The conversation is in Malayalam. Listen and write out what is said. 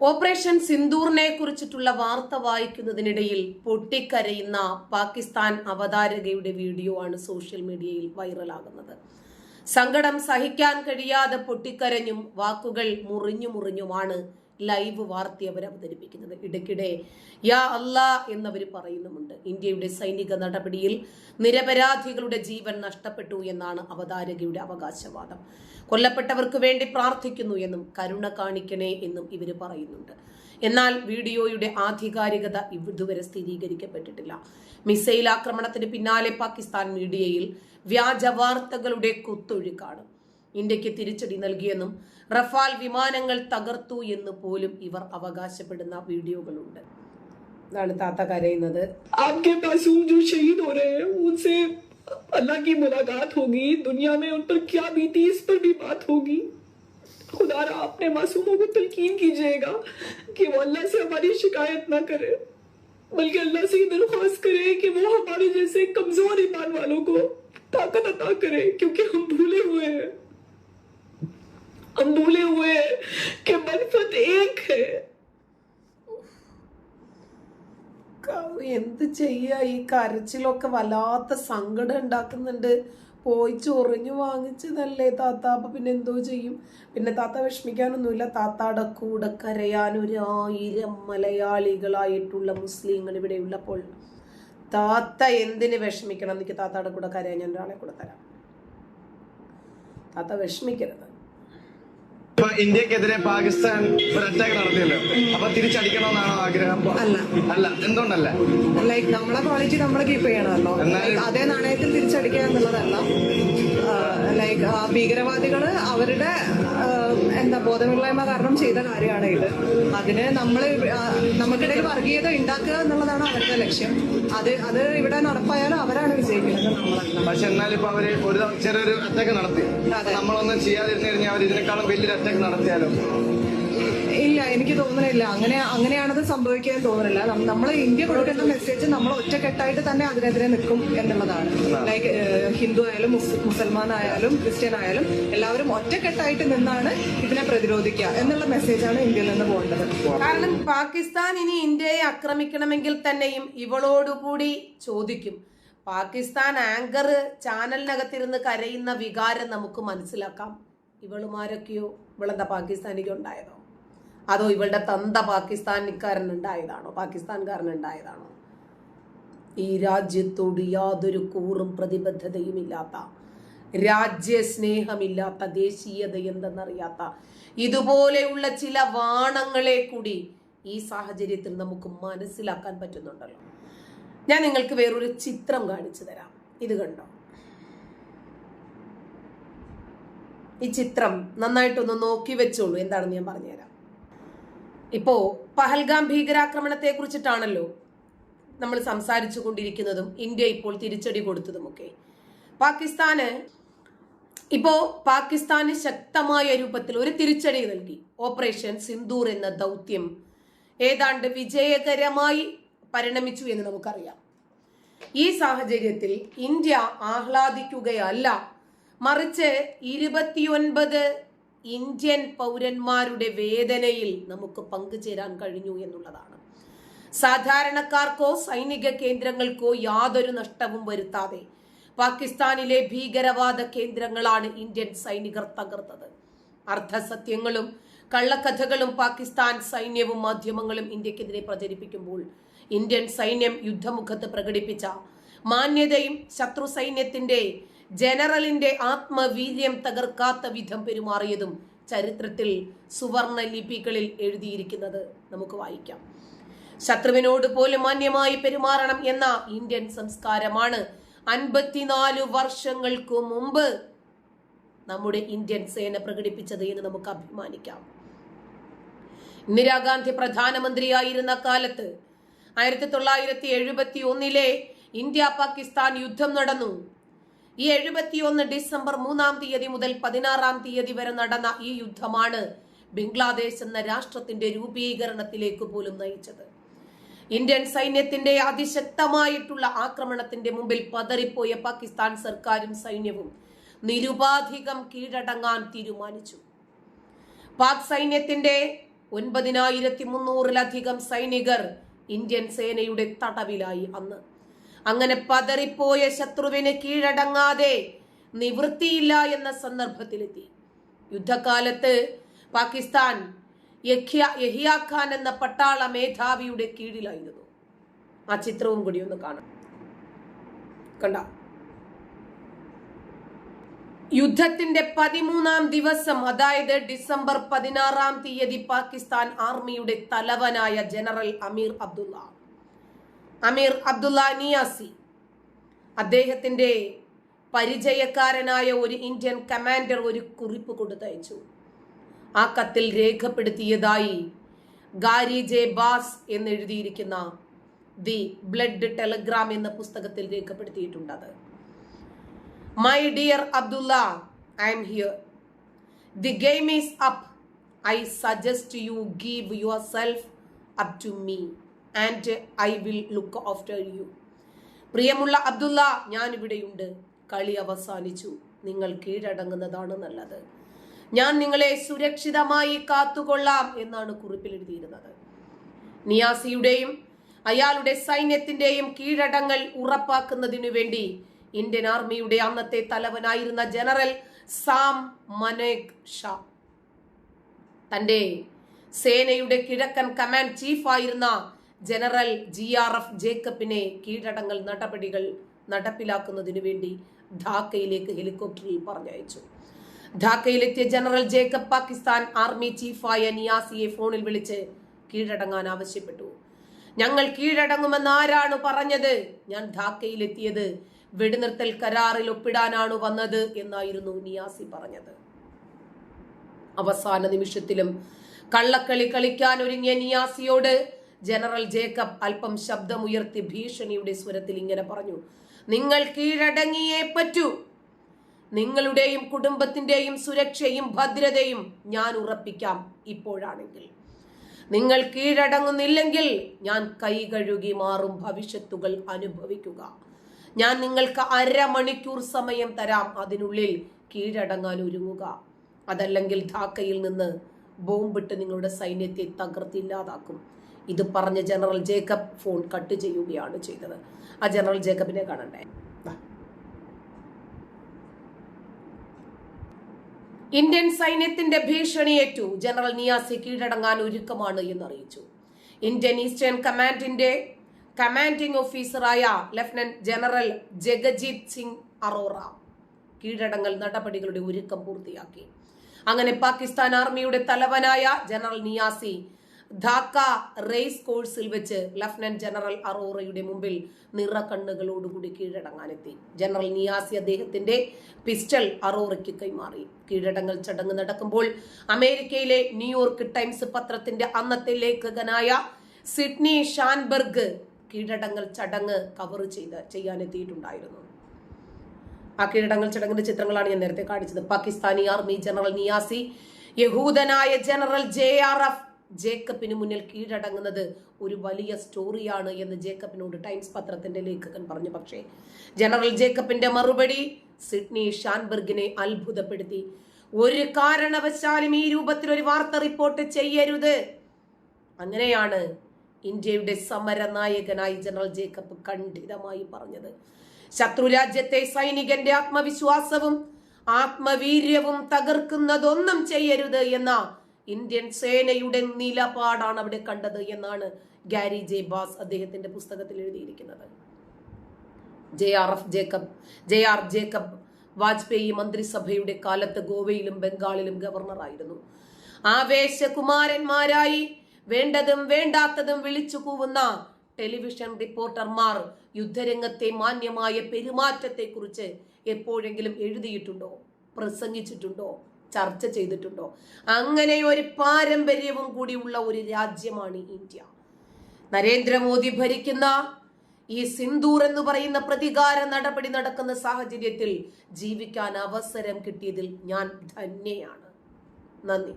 ഓപ്പറേഷൻ സിന്ദൂറിനെ കുറിച്ചിട്ടുള്ള വാർത്ത വായിക്കുന്നതിനിടയിൽ പൊട്ടിക്കരയുന്ന പാകിസ്ഥാൻ അവതാരകയുടെ വീഡിയോ ആണ് സോഷ്യൽ മീഡിയയിൽ വൈറലാകുന്നത്. സങ്കടം സഹിക്കാൻ കഴിയാതെ പൊട്ടിക്കരഞ്ഞും വാക്കുകൾ മുറിഞ്ഞു മുറിഞ്ഞുമാണ് ലൈവ് വാർത്ത അവർ അവതരിപ്പിക്കുന്നത്. ഇടയ്ക്കിടെ യാ അല്ല എന്നവർ പറയുന്നുമുണ്ട്. ഇന്ത്യയുടെ സൈനിക നടപടിയിൽ നിരപരാധികളുടെ ജീവൻ നഷ്ടപ്പെട്ടു എന്നാണ് അവതാരകയുടെ അവകാശവാദം. കൊല്ലപ്പെട്ടവർക്ക് വേണ്ടി പ്രാർത്ഥിക്കുന്നു എന്നും കരുണ കാണിക്കണേ എന്നും ഇവർ പറയുന്നുണ്ട്. എന്നാൽ വീഡിയോയുടെ ആധികാരികത ഇതുവരെ സ്ഥിരീകരിക്കപ്പെട്ടിട്ടില്ല. മിസൈൽ ആക്രമണത്തിന് പിന്നാലെ പാകിസ്ഥാൻ മീഡിയയിൽ വ്യാജ വാർത്തകളുടെ കുത്തൊഴുക്കാണ്. ഇന്ത്യക്ക് തിരിച്ചടി നൽകിയെന്നും റഫാൽ വിമാനങ്ങൾ തകർത്തു എന്ന് പോലും ഇവർ അവകാശപ്പെടുന്ന വീഡിയോകളുണ്ട് ഇതാണ് താത്ത കരയുന്നത് आपके मासूम जो शहीद हो रहे हैं उनसे अल्लाह की मुलाकात होगी दुनिया में उन पर क्या बीती इस पर भी बात होगी खुदारा अपने मासूमों को तलकीन कीजिएगा कि वो अल्लाह से हमारी शिकायत ना करे बल्कि अल्लाह से ये दरख्वास्त करे कि वो हमारे जैसे कमजोर ईमान वालों को ताकत अता करे क्योंकि हम भूले हुए हैं हम भूले हुए हैं कि मनफत एक है ക- എന്ത് ചെയ്യാ ഈ കരച്ചിലൊക്കെ വല്ലാത്ത സങ്കടം ഉണ്ടാക്കുന്നുണ്ട് പോയി ചൊറിഞ്ഞു വാങ്ങിച്ചതല്ലേ താത്ത അപ്പൊ പിന്നെ എന്തോ ചെയ്യും പിന്നെ താത്ത വിഷമിക്കാനൊന്നുമില്ല താത്താടെ കൂടെ കരയാൻ ഒരു ആയിരം മലയാളികളായിട്ടുള്ള മുസ്ലിങ്ങൾ ഇവിടെ ഉള്ളപ്പോൾ താത്ത എന്തിന് വിഷമിക്കണം എനിക്ക് താത്താടെ കൂടെ കരയാൻ ഞാൻ ഒരാളെ കൂടെ തരാം താത്ത വിഷമിക്കരുത് ഇപ്പൊ ഇന്ത്യക്കെതിരെ പാകിസ്ഥാൻ ഒരു അറ്റാക്ക് നടത്തിയല്ലോ. അപ്പൊ തിരിച്ചടിക്കണമെന്നാണോ ആഗ്രഹം? അല്ല. അല്ല. എന്തുകൊണ്ടല്ല? ലൈക്ക് നമ്മളെ ക്വാളിറ്റി നമ്മൾ കീപ്പ് ചെയ്യണമല്ലോ. അതേ നാണയത്തിൽ തിരിച്ചടിക്കുക എന്നുള്ളതല്ല. ലൈക്ക് ഭീകരവാദികൾ അവരുടെ എന്താ ബോധമില്ലായ്മ കാരണം ചെയ്ത കാര്യമാണ് ഇത്. അതിന് നമ്മൾ നമുക്കിടയിൽ വർഗീയത ഉണ്ടാക്കുക എന്നുള്ളതാണ് അവരുടെ ലക്ഷ്യം. അത് അത് ഇവിടെ നടപ്പായാലും അവരാണ് വിജയിക്കുന്നത് നമ്മളല്ല. പക്ഷെ എന്നാലും ഇപ്പൊ അവർ ഒരു ചെറിയൊരു അറ്റാക്ക് നടത്തി. നമ്മളൊന്നും ചെയ്യാതിരുന്നു കഴിഞ്ഞാൽ അവർ ഇതിനേക്കാളും വലിയൊരു അറ്റാക്ക് നടത്തിയാലോ? ഇല്ല എനിക്ക് തോന്നുന്നില്ല അങ്ങനെ അങ്ങനെയാണത് സംഭവിക്കാൻ തോന്നുന്നില്ല നമ്മൾ ഇന്ത്യ കൊടുക്കുന്ന മെസ്സേജ് നമ്മൾ ഒറ്റക്കെട്ടായിട്ട് തന്നെ അതിനെതിരെ നിൽക്കും എന്നുള്ളതാണ്. ലൈക്ക് ഹിന്ദു ആയാലും മുസ്- മുസൽമാൻ ആയാലും ക്രിസ്ത്യൻ ആയാലും എല്ലാവരും ഒറ്റക്കെട്ടായിട്ട് നിന്നാണ് ഇതിനെ പ്രതിരോധിക്കുക എന്നുള്ള മെസ്സേജാണ് ഇന്ത്യയിൽ നിന്ന് പോകേണ്ടത്. കാരണം പാകിസ്ഥാൻ ഇനി ഇന്ത്യയെ ആക്രമിക്കണമെങ്കിൽ തന്നെയും ഇവളോടുകൂടി ചോദിക്കും. പാകിസ്ഥാൻ ആങ്കർ ചാനലിനകത്തിരുന്ന് കരയുന്ന വികാരം നമുക്ക് മനസ്സിലാക്കാം. ഇവളുമാരൊക്കെയോ? ഇവളെന്താ പാകിസ്ഥാനിക്ക് ഉണ്ടായതോ? അതോ ഇവളുടെ തന്ത പാകിസ്ഥാൻകാരൻ ഉണ്ടായതാണോ ഈ രാജ്യത്തോട് യാതൊരു കൂറും പ്രതിബദ്ധതയും ഇല്ലാത്ത രാജ്യസ്നേഹമില്ലാത്ത ദേശീയത എന്തെന്നറിയാത്ത ഇതുപോലെയുള്ള ചില വാണങ്ങളെ കൂടി ഈ സാഹചര്യത്തിൽ നമുക്ക് മനസ്സിലാക്കാൻ പറ്റുന്നുണ്ടല്ലോ. ഞാൻ നിങ്ങൾക്ക് വേറൊരു ചിത്രം കാണിച്ചു തരാം. ഇത് കണ്ടോ? ഈ ചിത്രം നന്നായിട്ടൊന്ന് നോക്കി വെച്ചോളൂ. എന്താണെന്ന് ഞാൻ പറഞ്ഞുതരാം. ഇപ്പോ പഹൽഗാം ഭീകരാക്രമണത്തെ കുറിച്ചിട്ടാണല്ലോ നമ്മൾ സംസാരിച്ചു കൊണ്ടിരിക്കുന്നതും ഇന്ത്യ ഇപ്പോൾ തിരിച്ചടി കൊടുത്തതുമൊക്കെ. പാകിസ്ഥാന് ഇപ്പോ പാകിസ്ഥാന് ശക്തമായ രൂപത്തിൽ ഒരു തിരിച്ചടി നൽകി. ഓപ്പറേഷൻ സിന്ദൂർ എന്ന ദൗത്യം ഏതാണ്ട് വിജയകരമായി പരിണമിച്ചു എന്ന് നമുക്കറിയാം. ഈ സാഹചര്യത്തിൽ ഇന്ത്യ ആഹ്ലാദിക്കുകയല്ല. മറിച്ച് ഇരുപത്തിയൊൻപത് ഇന്ത്യൻ പൗരന്മാരുടെ വേദനയിൽ നമുക്ക് പങ്കുചേരാൻ കഴിഞ്ഞു എന്നുള്ളതാണ്. സാധാരണക്കാർക്കോ സൈനിക കേന്ദ്രങ്ങൾക്കോ യാതൊരു നഷ്ടവും വരുത്താതെ പാകിസ്ഥാനിലെ ഭീകരവാദ കേന്ദ്രങ്ങളാണ് ഇന്ത്യൻ സൈനികർ തകർത്തത്. അർദ്ധസത്യങ്ങളും കള്ളക്കഥകളും പാകിസ്ഥാൻ സൈന്യവും മാധ്യമങ്ങളും ഇന്ത്യക്കെതിരെ പ്രചരിപ്പിക്കുമ്പോൾ ഇന്ത്യൻ സൈന്യം യുദ്ധമുഖത്ത് പ്രകടിപ്പിച്ച മാന്യതയും ശത്രു സൈന്യത്തിന്റെ ജനറലിന്റെ ആത്മവീര്യം തകർക്കാത്ത വിധം പെരുമാറിയതും ചരിത്രത്തിൽ സുവർണ ലിപികളിൽ എഴുതിയിരിക്കുന്നത് നമുക്ക് വായിക്കാം. ശത്രുവിനോട് പോലും മാന്യമായി പെരുമാറണം എന്ന ഇന്ത്യൻ സംസ്കാരമാണ് അൻപത്തിനാല് വർഷങ്ങൾക്ക് മുമ്പ് നമ്മുടെ ഇന്ത്യൻ സേന പ്രകടിപ്പിച്ചത് എന്ന് നമുക്ക് അഭിമാനിക്കാം. ഇന്ദിരാഗാന്ധി പ്രധാനമന്ത്രിയായിരുന്ന കാലത്ത് ആയിരത്തി തൊള്ളായിരത്തി എഴുപത്തി ഒന്നിലെ ഇന്ത്യ പാകിസ്ഥാൻ യുദ്ധം നടന്നു. ഈ എഴുപത്തിയൊന്ന് ഡിസംബർ മൂന്നാം തീയതി മുതൽ പതിനാറാം തീയതി വരെ നടന്ന ഈ യുദ്ധമാണ് ബംഗ്ലാദേശ് എന്ന രാഷ്ട്രത്തിന്റെ രൂപീകരണത്തിലേക്ക് പോലും നയിച്ചത്. ഇന്ത്യൻ സൈന്യത്തിന്റെ അതിശക്തമായിട്ടുള്ള ആക്രമണത്തിന്റെ മുമ്പിൽ പതറിപ്പോയ പാകിസ്ഥാൻ സർക്കാരും സൈന്യവും നിരുപാധികം കീഴടങ്ങാൻ തീരുമാനിച്ചു. പാക് സൈന്യത്തിന്റെ ഒൻപതിനായിരത്തി മുന്നൂറിലധികം സൈനികർ ഇന്ത്യൻ സേനയുടെ തടവിലായി അന്ന്. അങ്ങനെ പതറിപ്പോയ ശത്രുവിന് കീഴടങ്ങാതെ നിവൃത്തിയില്ല എന്ന സന്ദർഭത്തിലെത്തി. യുദ്ധകാലത്ത് പാകിസ്ഥാൻ ഖാൻ എന്ന പട്ടാള മേധാവിയുടെ കീഴിലായിരുന്നു. ആ ചിത്രവും കൂടി ഒന്ന് കാണാം. കണ്ട. യുദ്ധത്തിന്റെ പതിമൂന്നാം ദിവസം അതായത് ഡിസംബർ പതിനാറാം തീയതി പാകിസ്ഥാൻ ആർമിയുടെ തലവനായ ജനറൽ അമീർ അബ്ദുള്ള അമീർ അബ്ദുള്ള നിയാസി. അദ്ദേഹത്തിന്റെ പരിചയക്കാരനായ ഒരു ഇന്ത്യൻ കമാൻഡർ ഒരു കുറിപ്പ് കൊടുത്തയച്ചു. ആ കത്തിൽ രേഖപ്പെടുത്തിയതായി ഗാരി ജെ ബാസ് എന്നെഴുതിയിരിക്കുന്ന ദി ബ്ലഡ് ടെലഗ്രാം എന്ന പുസ്തകത്തിൽ രേഖപ്പെടുത്തിയിട്ടുണ്ട് അത് my dear Abdullah I'm here. The game is up. I suggest you give yourself up to me. And I will look after you പ്രിയമുള്ള അബ്ദുള്ള ഞാൻ ഇവിടെയുണ്ട്. കളി അവസാനിച്ചു. നിങ്ങൾ കീഴടങ്ങുന്നതാണ് നല്ലത്. ഞാൻ നിങ്ങളെ സുരക്ഷിതമായി കാത്തുകൊള്ളാം എന്നാണ് കുറിപ്പിൽ എഴുതിയിരുന്നത്. നിയാസിയുടെയും അയാളുടെ സൈന്യത്തിന്റെയും കീഴടങ്ങൽ ഉറപ്പാക്കുന്നതിനു വേണ്ടി ഇന്ത്യൻ ആർമിയുടെ അന്നത്തെ തലവനായിരുന്ന ജനറൽ സാം മനേക് ഷാ. തന്റെ സേനയുടെ കിഴക്കൻ കമാൻഡ് ചീഫായിരുന്ന ജനറൽ ജി ആർ എഫ് ജേക്കബിനെ കീഴടങ്ങൽ നടപടികൾ നടപ്പിലാക്കുന്നതിനു വേണ്ടി ധാക്കയിലേക്ക് ഹെലികോപ്റ്ററിൽ പറഞ്ഞയച്ചു. ധാക്കയിലെത്തിയ ജനറൽ ജേക്കബ് പാകിസ്ഥാൻ ആർമി ചീഫായ നിയാസിയെ ഫോണിൽ വിളിച്ച് കീഴടങ്ങാൻ ആവശ്യപ്പെട്ടു. ഞങ്ങൾ കീഴടങ്ങുമെന്ന് ആരാണ് പറഞ്ഞത്? ഞാൻ ധാക്കയിലെത്തിയത് വെടിനിർത്തൽ കരാറിൽ ഒപ്പിടാനാണ് വന്നത് എന്നായിരുന്നു നിയാസി പറഞ്ഞത്. അവസാന നിമിഷത്തിലും കള്ളക്കളി കളിക്കാൻ ഒരുങ്ങിയ നിയാസിയോട് ജനറൽ ജേക്കബ് അല്പം ശബ്ദമുയർത്തി ഭീഷണിയുടെ സ്വരത്തിൽ ഇങ്ങനെ പറഞ്ഞു നിങ്ങൾ കീഴടങ്ങിയേ പറ്റൂ. നിങ്ങളുടെയും കുടുംബത്തിന്റെയും സുരക്ഷയും ഭദ്രതയും ഞാൻ ഉറപ്പിക്കാം ഇപ്പോഴാണെങ്കിൽ. നിങ്ങൾ കീഴടങ്ങുന്നില്ലെങ്കിൽ ഞാൻ കൈ കഴുകി മാറും ഭവിഷ്യത്തുകൾ അനുഭവിക്കുക. ഞാൻ നിങ്ങൾക്ക് അരമണിക്കൂർ സമയം തരാം അതിനുള്ളിൽ കീഴടങ്ങാൻ ഒരുങ്ങുക. അതല്ലെങ്കിൽ ധാക്കയിൽ നിന്ന് ബോംബിട്ട് നിങ്ങളുടെ സൈന്യത്തെ തകർത്തില്ലാതാക്കും ഇത് പറഞ്ഞ ജനറൽ ജേക്കബ് ഫോൺ കട്ട് ചെയ്യുകയാണ് ചെയ്തത്. ആ ജനറൽ ജേക്കബിനെ കാണണ്ടേ? ഇന്ത്യൻ സൈന്യത്തിന്റെ ഭീഷണിയേറ്റു ജനറൽ നിയാസി കീഴടങ്ങാൻ ഒരുക്കമാണ് എന്നറിയിച്ചു. ഇന്ത്യൻ ഈസ്റ്റേൺ കമാൻഡിന്റെ കമാൻഡിംഗ് ഓഫീസറായ ലഫ്റ്റനന്റ് ജനറൽ ജഗജീത് സിംഗ് അറോറ കീഴടങ്ങൽ നടപടികളുടെ ഒരുക്കം പൂർത്തിയാക്കി. അങ്ങനെ പാകിസ്ഥാൻ ആർമിയുടെ തലവനായ ജനറൽ നിയാസി ധാക്ക റേസ് കോഴ്സിൽ വെച്ച് ലഫ്റ്റനന്റ് ജനറൽ അറോറയുടെ മുമ്പിൽ നിറക്കണ്ണുകളോടുകൂടി കീഴടങ്ങാനെത്തി. ജനറൽ നിയാസി അദ്ദേഹത്തിന്റെ പിസ്റ്റൾ അറോറയ്ക്ക് കൈമാറി. കീഴടങ്ങൽ ചടങ്ങ് നടക്കുമ്പോൾ അമേരിക്കയിലെ ന്യൂയോർക്ക് ടൈംസ് പത്രത്തിന്റെ അന്നത്തെ ലേഖകനായ സിഡ്നി ഷാൻബർഗ് കീഴടങ്ങൽ ചടങ്ങ് കവർ ചെയ്ത് ചെയ്യാനെത്തിയിട്ടുണ്ടായിരുന്നു. ആ കീഴടങ്ങൽ ചടങ്ങിന്റെ ചിത്രങ്ങളാണ് ഞാൻ നേരത്തെ കാണിച്ചത്. പാകിസ്ഥാനി ആർമി ജനറൽ നിയാസി യഹൂദനായ ജനറൽ ജെ ആർ എഫ് ജേക്കബിന് മുന്നിൽ കീഴടങ്ങുന്നത് ഒരു വലിയ സ്റ്റോറിയാണ് എന്ന് ജേക്കബിനോട് ടൈംസ് പത്രത്തിന്റെ ലേഖകൻ പറഞ്ഞു. പക്ഷേ ജനറൽ ജേക്കബിന്റെ മറുപടി സിഡ്നി ഷാൻബർഗിനെ അത്ഭുതപ്പെടുത്തി. ഒരു കാരണവശാലും ഈ രൂപത്തിൽ ഒരു വാർത്ത റിപ്പോർട്ട് ചെയ്യരുത്. അങ്ങനെയാണ് ഇന്ത്യയുടെ സമര നായകനായി ജനറൽ ജേക്കബ് ഖണ്ഡിതമായി പറഞ്ഞത്. ശത്രുരാജ്യത്തെ സൈനികന്റെ ആത്മവിശ്വാസവും ആത്മവീര്യവും തകർക്കുന്നതൊന്നും ചെയ്യരുത് എന്ന ഇന്ത്യൻ സേനയുടെ നിലപാടാണ് അവിടെ കണ്ടത് എന്നാണ് ഗാരി ജെ ബാസ് അദ്ദേഹത്തിന്റെ പുസ്തകത്തിൽ എഴുതിയിരിക്കുന്നത്. J R F Jacob J R Jacob Vajpayee മന്ത്രിസഭയുടെ കാലത്ത് ഗോവയിലും ബംഗാളിലും ഗവർണറായിരുന്നു. ആവേശകുമാരന്മാരായി വേണ്ടതും വേണ്ടാത്തതും വിളിച്ചു കൂവുന്ന ടെലിവിഷൻ റിപ്പോർട്ടർമാർ യുദ്ധരംഗത്തെ മാന്യമായ പെരുമാറ്റത്തെക്കുറിച്ച് എപ്പോഴെങ്കിലും എഴുതിയിട്ടുണ്ടോ? പ്രസംഗിച്ചിട്ടുണ്ടോ? ചർച്ച ചെയ്തിട്ടുണ്ടോ? അങ്ങനെ ഒരു പാരമ്പര്യവും കൂടിയുള്ള ഒരു രാജ്യമാണ് ഇന്ത്യ. നരേന്ദ്രമോദി ഭരിക്കുന്ന ഈ സിന്ദൂർ എന്ന് പറയുന്ന പ്രതികാര നടപടി നടക്കുന്ന സാഹചര്യത്തിൽ ജീവിക്കാൻ അവസരം കിട്ടിയതിൽ ഞാൻ ധന്യയാണ്. നന്ദി.